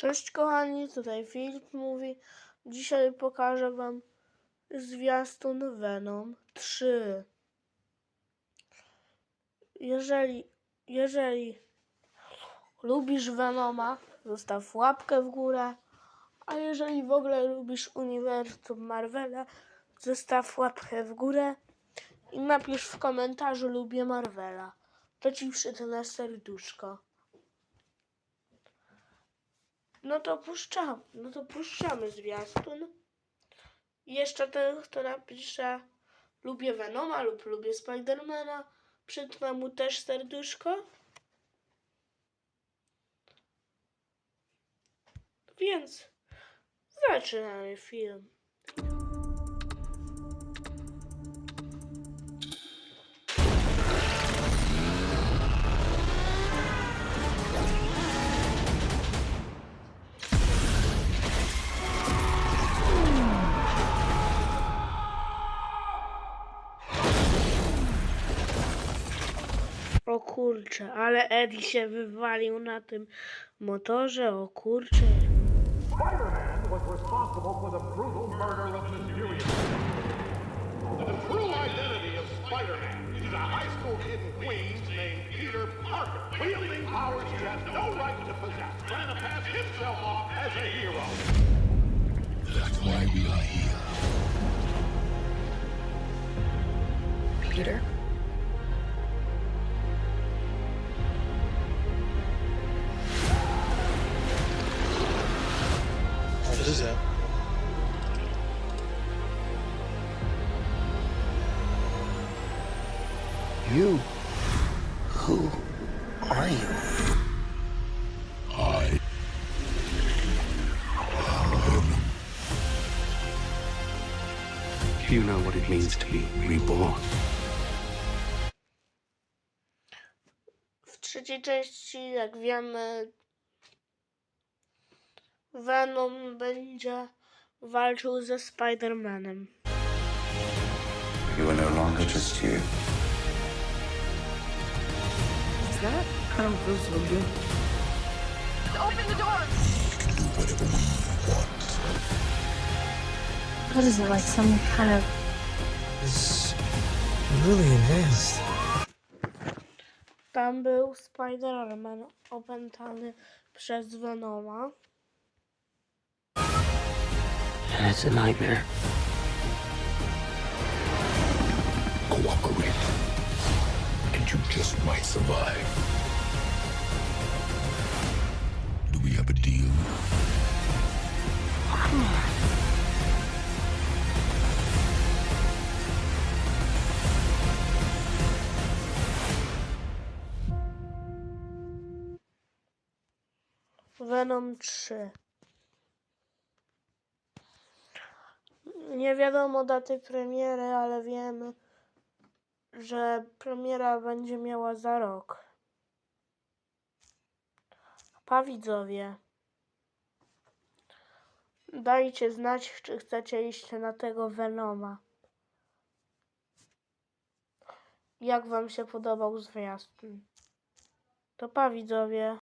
Cześć kochani, tutaj Filip mówi. Dzisiaj pokażę wam zwiastun Venom 3. Jeżeli, jeżeli lubisz Venoma, zostaw łapkę w górę. A jeżeli w ogóle lubisz uniwersum Marvela, zostaw łapkę w górę i napisz w komentarzu lubię Marvela. To ci przytnę serduszko. No to puszczamy, no to puszczamy zwiastun. Jeszcze ten, kto napisze lubię Venoma lub lubię Spidermana, przytnę mu też serduszko. Więc zaczynamy film. O kurcze, ale Eddie się wywalił na tym motorze, o kurcze. Spider-Man was responsible for the brutal murder of. The true identity of Spider-Man is a high school kid in Queens named Peter Parker, wielding powers he has no right to possess, trying to pass himself off as a hero. That's why we are here. Peter? You? Who are you? I. You know what it means to be reborn. W trzeciej części, jak wiemy, Venom będzie walczył ze Spider-Manem. You are no longer just you. Is that feels so good? Open the door! What is it, like some kind of It's really advanced. Tam był Spider-Man opętany przez Venoma. And it's a nightmare. Cooperate. And you just might survive. Do we have a deal? Venom 3. Nie wiadomo daty premiery, ale wiemy, że premiera będzie miała za rok. Pa widzowie. Dajcie znać, czy chcecie iść na tego Venoma. Jak wam się podobał zwiastun. To pa widzowie.